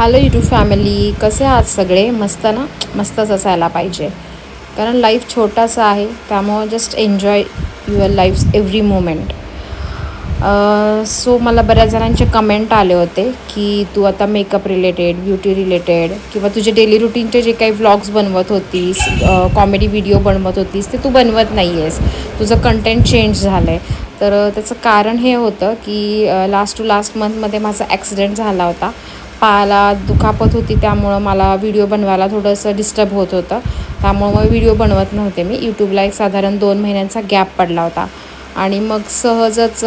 Hello YouTube family कसे आहात सगळे? मस्त ना? मस्तच असायला पाहिजे. कारण लाईफ छोटासा आहे त्यामुळं just enjoy your life every moment so मला बऱ्याच जणांचे कमेंट आले होते की तू आता मेकअप रिलेटेड ब्युटी रिलेटेड किंवा तुझे डेली रुटीनचे जे काही व्लॉग्स बनवत होतीस कॉमेडी व्हिडिओ बनवत होतीस ते तू बनवत नाही आहेस तुझं कंटेंट चेंज झालं आहे तर त्याचं कारण हे होतं की लास्ट टू लास्ट मंथमध्ये माझा ॲक्सिडेंट झाला होता. पायाला दुखापत होती त्यामुळं मला व्हिडिओ बनवायला थोडंसं डिस्टर्ब होत होतं. त्यामुळं मग व्हिडिओ बनवत नव्हते मी. यूट्यूबला एक साधारण दोन महिन्यांचा गॅप पडला होता. आणि मग सहजच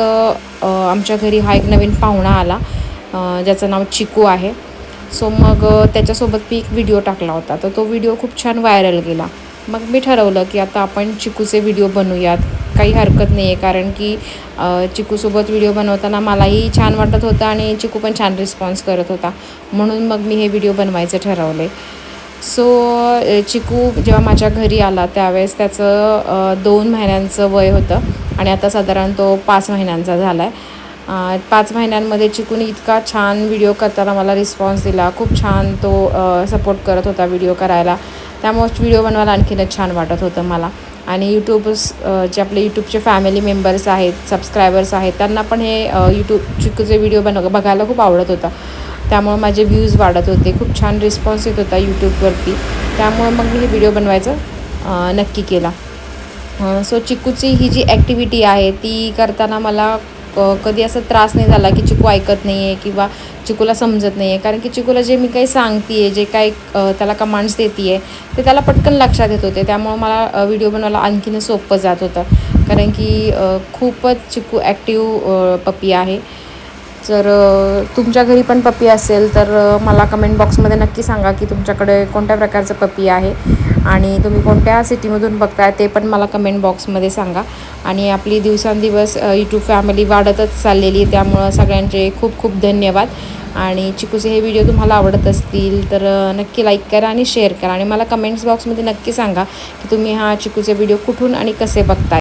आमच्या घरी हा एक नवीन पाहुणा आला ज्याचं नाव चिकू आहे. सो मग त्याच्यासोबत मी एक व्हिडिओ टाकला होता. तर तो व्हिडिओ खूप छान व्हायरल गेला. मग मी ठरवलं की आता आपण चिकूचे व्हिडिओ बनवूयात. काही हरकत नाही आहे कारण की चिकूसोबत व्हिडिओ बनवताना मलाही छान वाटत होतं आणि चिकू पण छान रिस्पॉन्स करत होता. म्हणून मग मी हे व्हिडिओ बनवायचे ठरवले सो चिकू जेव्हा माझ्या घरी आला त्यावेळेस त्याचं दोन महिन्यांचं वय होतं. आणि आता साधारण तो पाच महिन्यांचा झाला आहे पाच महिन्यांमध्ये चिकूने इतका छान व्हिडिओ करताना मला रिस्पॉन्स दिला. खूप छान तो सपोर्ट करत होता व्हिडिओ करायला. त्यामुळे व्हिडिओ बनवायला आणखीनच छान वाटत होतं मला. आणि यूट्यूबर्स जे आपले यूट्यूबचे फॅमिली मेंबर्स आहेत सबस्क्रायबर्स आहेत त्यांना पण हे यूट्यूबचे व्हिडिओ बनव बघायला खूप आवडत होता. त्यामुळे माझे व्ह्यूज वाढत होते. खूप छान रिस्पॉन्स येत होता यूट्यूबवरती त्यामुळे मग मी हे व्हिडिओ बनवायचं नक्की केला. सो चिकूची ही जी ॲक्टिव्हिटी आहे ती करताना मला कधी असा त्रास नाही झाला की चिकू ऐकत नाही आहे किंवा चिकूला समजत नाही आहे कारण की चिकूला जे मी काही सांगते आहे जे काही त्याला कमांड्स देते आहे ते त्याला पटकन लक्षात येत होते. त्यामुळं मला व्हिडिओ बनवायला आणखीन सोपं जात होतं. कारण की खूपच चिकू ॲक्टिव्ह पपी आहे. जर तुमच्या घरी पण पपी असेल तर मला कमेंट बॉक्समध्ये नक्की सांगा की तुमच्याकडे कोणत्या प्रकारचं पपी आहे आणि तुम्ही कोणत्या सिटीमधून बघताय ते पण मला कमेंट बॉक्समध्ये सांगा. आणि आपली दिवसांदिवस यूट्यूब फॅमिली वाढतच चाललेली आहे त्यामुळं सगळ्यांचे खूप खूप धन्यवाद. आणि चिकूचे हे व्हिडिओ तुम्हाला आवडत असतील तर नक्की लाईक करा आणि शेअर करा. आणि मला कमेंट्स बॉक्समध्ये नक्की सांगा की तुम्ही हा चिकूचे व्हिडिओ कुठून आणि कसे बघताय.